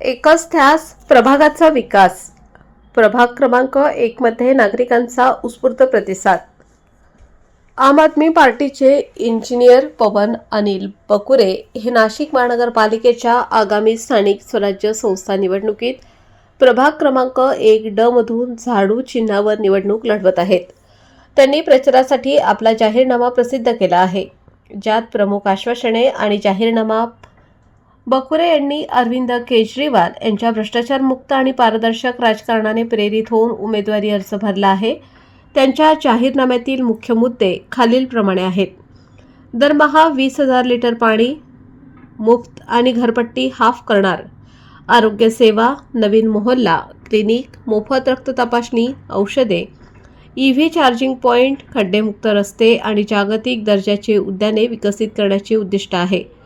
एकच ध्यास प्रभागाचा विकास. प्रभाग क्रमांक एकमध्ये नागरिकांचा उत्स्फूर्त प्रतिसाद. आम आदमी पार्टीचे इंजिनियर पवन अनिल बकुरे हे नाशिक महानगरपालिकेच्या आगामी स्थानिक स्वराज्य संस्था निवडणुकीत प्रभाग क्रमांक एक ड मधून झाडू चिन्हावर निवडणूक लढवत आहेत. त्यांनी प्रचारासाठी आपला जाहीरनामा प्रसिद्ध केला आहे. ज्यात प्रमुख आश्वासने आणि जाहीरनामा बकुरे यांनी अरविंद केजरीवाल यांच्या भ्रष्टाचारमुक्त आणि पारदर्शक राजकारणाने प्रेरित होऊन उमेदवारी अर्ज भरला आहे. त्यांच्या जाहीरनाम्यातील मुख्य मुद्दे खालीलप्रमाणे आहेत. दरमहा वीस हजार लिटर पाणी मुफ्त आणि घरपट्टी हाफ करणार. आरोग्य सेवा नवीन मोहल्ला क्लिनिक मोफत रक्त तपासणी औषधे. ई व्ही चार्जिंग पॉईंट खड्डेमुक्त रस्ते आणि जागतिक दर्जाचे उद्याने विकसित करण्याचे उद्दिष्ट आहे.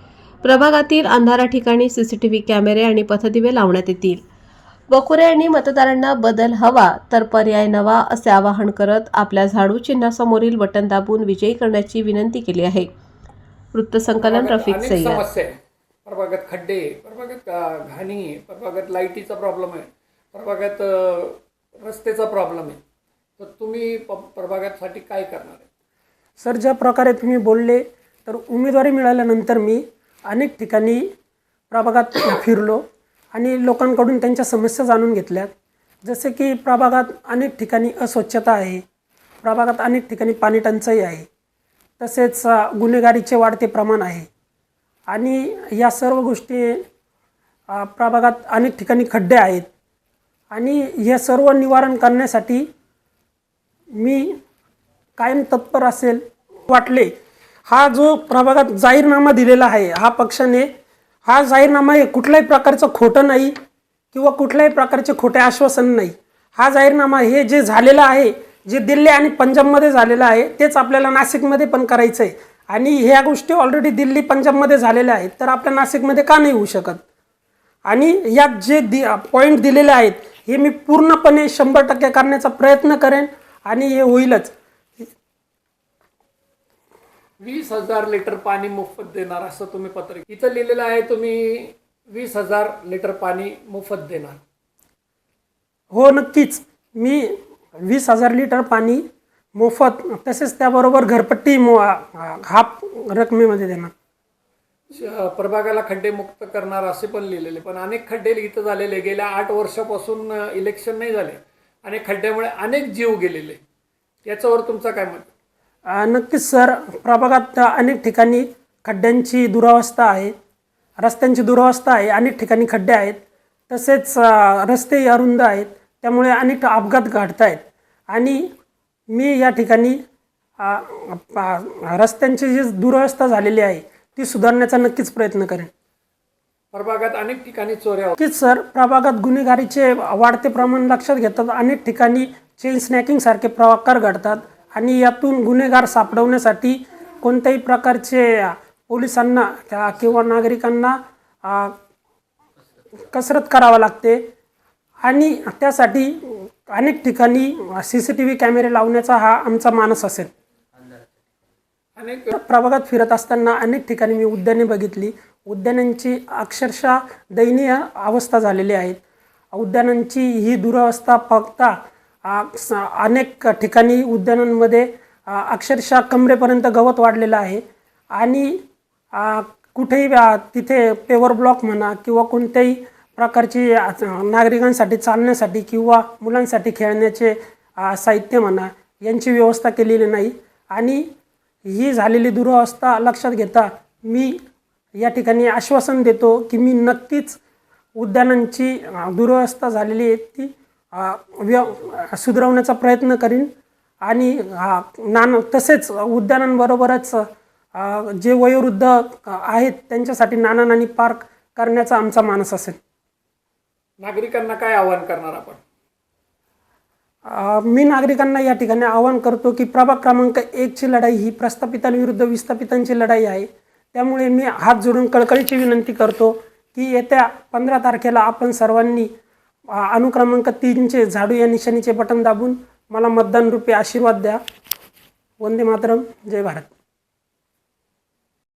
प्रभागातील अंधारा ठिकाणी सीसीटीव्ही कॅमेरे आणि पथदिवे लावण्यात येतील. बकुरे यांनी मतदारांना बदल हवा तर पर्याय नवा असे आवाहन करत आपल्या झाडू चिन्हासमोरील बटन दाबून विजयी करण्याची विनंती केली आहे. वृत्तसंकलन रफिक सय्यद प्रभागात खड्डे प्रभागात घाणी प्रभागात लाईटीचा प्रॉब्लेम आहे. प्रभागात रस्त्याचा प्रॉब्लेम आहे. तर तुम्ही प प्रभागासाठी काय करणार आहे? सर ज्या प्रकारे तुम्ही बोलले तर उमेदवारी मिळाल्यानंतर मी अनेक ठिकाणी प्रभागात फिरलो आणि लोकांकडून त्यांच्या समस्या जाणून घेतल्या जसे की प्रभागात अनेक ठिकाणी अस्वच्छता आहे. प्रभागात अनेक ठिकाणी पाणी टंचाई आहे. तसेच गुन्हेगारीचे वाढते प्रमाण आहे. आणि या सर्व गोष्टी प्रभागात अनेक ठिकाणी खड्डे आहेत. आणि हे सर्व निवारण करण्यासाठी मी कायम तत्पर असेल वाटले हा जो प्रभागात जाहीरनामा दिलेला आहे हा पक्षाने हा जाहीरनामा हे कुठल्याही प्रकारचं खोटं नाही किंवा कुठल्याही प्रकारचे खोटे आश्वासन नाही. हा जाहीरनामा हे जे झालेलं आहे जे दिल्ली आणि पंजाबमध्ये झालेलं आहे तेच आपल्याला नाशिकमध्ये पण करायचं आहे आणि ह्या गोष्टी ऑलरेडी दिल्ली पंजाबमध्ये झालेल्या आहेत तर आपल्या नाशिकमध्ये का नाही होऊ शकत? आणि यात जे दि पॉईंट दिलेले आहेत हे मी पूर्णपणे शंभर टक्के करण्याचा प्रयत्न करेन आणि हे होईलच. वीस हजार लिटर पाणी मोफत देणार असं तुम्ही पत्र इथं लिहिलेलं आहे तुम्ही वीस हजार लिटर पाणी मोफत देणार. हो नक्कीच. मी वीस हजार लिटर पाणी मोफत तसेच त्याबरोबर घरपट्टी मो हाफ रकमेमध्ये देणार. प्रभागाला खड्डे मुक्त करणार असे पण लिहिलेले पण अनेक खड्डे इथं झालेले गेल्या आठ वर्षापासून इलेक्शन नाही झाले. आणि खड्ड्यामुळे अनेक जीव गेलेले. याच्यावर तुमचा काय मत? नक्कीच सर. प्रभागात अनेक ठिकाणी खड्ड्यांची दुरावस्था आहे. रस्त्यांची दुरावस्था आहे. अनेक ठिकाणी खड्डे आहेत. तसेच रस्ते अरुंद आहेत. त्यामुळे अनेक अपघात घडत आहेत आणि मी या ठिकाणी रस्त्यांची जी दुरावस्था झालेली आहे ती सुधारण्याचा नक्कीच प्रयत्न करेन. प्रभागात अनेक ठिकाणी चोऱ्या. नक्कीच सर. प्रभागात गुन्हेगारीचे वाढते प्रमाण लक्षात घेतात. अनेक ठिकाणी चेन स्नॅकिंगसारखे प्रकार घडतात. आणि यातून गुन्हेगार सापडवण्यासाठी कोणत्याही प्रकारचे पोलिसांना किंवा नागरिकांना कसरत करावं लागते. आणि त्यासाठी अनेक ठिकाणी सी सी टी व्ही कॅमेरे लावण्याचा हा आमचा मानस असेल. अनेक प्रभागात फिरत असताना अनेक ठिकाणी मी उद्याने बघितली. उद्यानांची अक्षरशः दयनीय अवस्था झालेली आहेत उद्यानांची ही दुरावस्था फक्त अनेक ठिकाणी उद्यानांमध्ये अक्षरशः कमरेपर्यंत गवत वाढलेलं आहे. आणि कुठेही तिथे पेवर ब्लॉक म्हणा किंवा कोणत्याही प्रकारची नागरिकांसाठी चालण्यासाठी किंवा मुलांसाठी खेळण्याचे साहित्य म्हणा यांची व्यवस्था केलेली नाही. आणि ही झालेली दुरावस्था लक्षात घेता मी या ठिकाणी आश्वासन देतो की मी नक्कीच उद्यानांची दुरावस्था झालेली आहे ती व्य सुधारवण्याचा प्रयत्न करीन. आणि नान तसेच उद्यानांबरोबरच जे वयोवृद्ध आहेत त्यांच्यासाठी नाना नानी पार्क करण्याचा आमचा मानस असेल. नागरिकांना काय आवाहन करणार आपण? मी नागरिकांना या ठिकाणी आवाहन करतो की प्रभाग क्रमांक एकची लढाई ही प्रस्थापितांविरुद्ध विस्थापितांची लढाई आहे. त्यामुळे मी हात जोडून कळकळीची विनंती करतो की येत्या पंधरा तारखेला आपण सर्वांनी अनुक्रमांक तीनचे झाडू या निशाणीचे बटन दाबून मला मतदान रूपी आशीर्वाद द्या. वंदे मातरम. जय भारत.